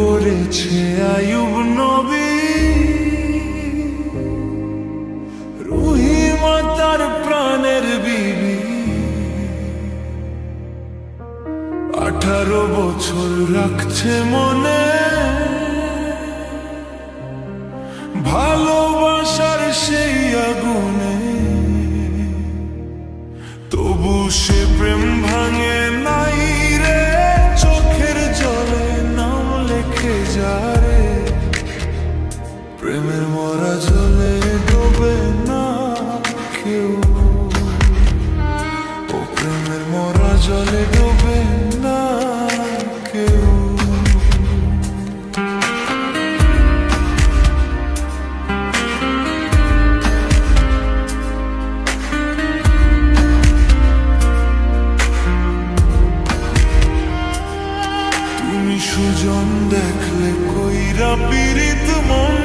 গেছে আয়ুব নবী। রুহি মাতার প্রাণের বিবি। আঠারো বছর রাখছে মনে। সুজন দেখলে কইরা পীড়িত মন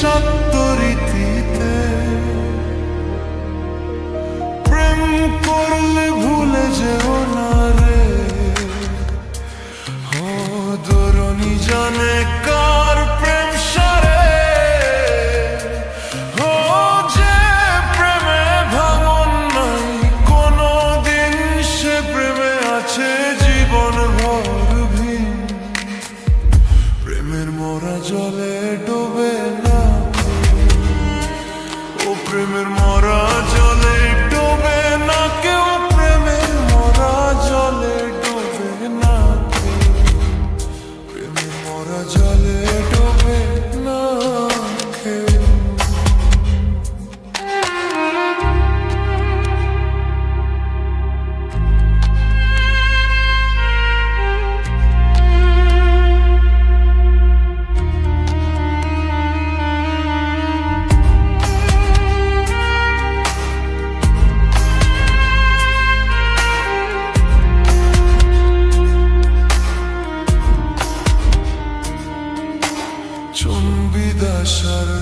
সত্য রীতিতে। প্রেম করলে ভুলে যেও না রে। ও দরনি জানে কার প্রেম সারে। ও যে প্রেমে ভাঙন নাই কোনো দিন সে প্রেমে আছে জীবন মরা জলে ডোবে না। ও প্রেমের মরা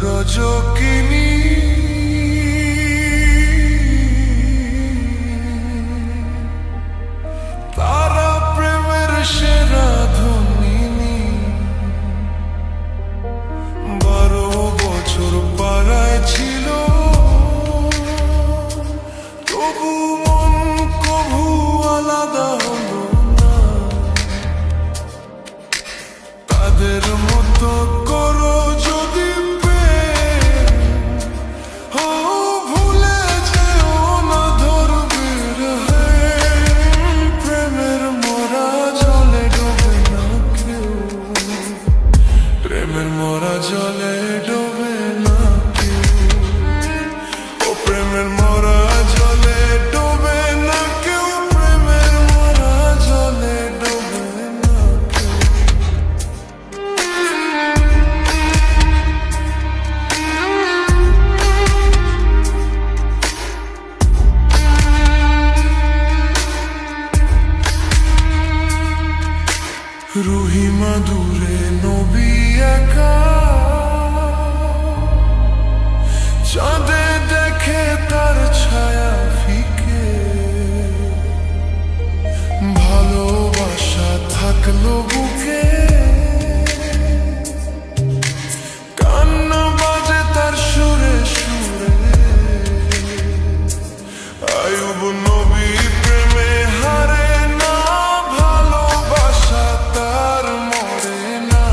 রজকিনী মোরা জলে থাকল তার সুরে সুরে আয়ুব নবী প্রেমে হারে না ভালোবাসা তার মরে না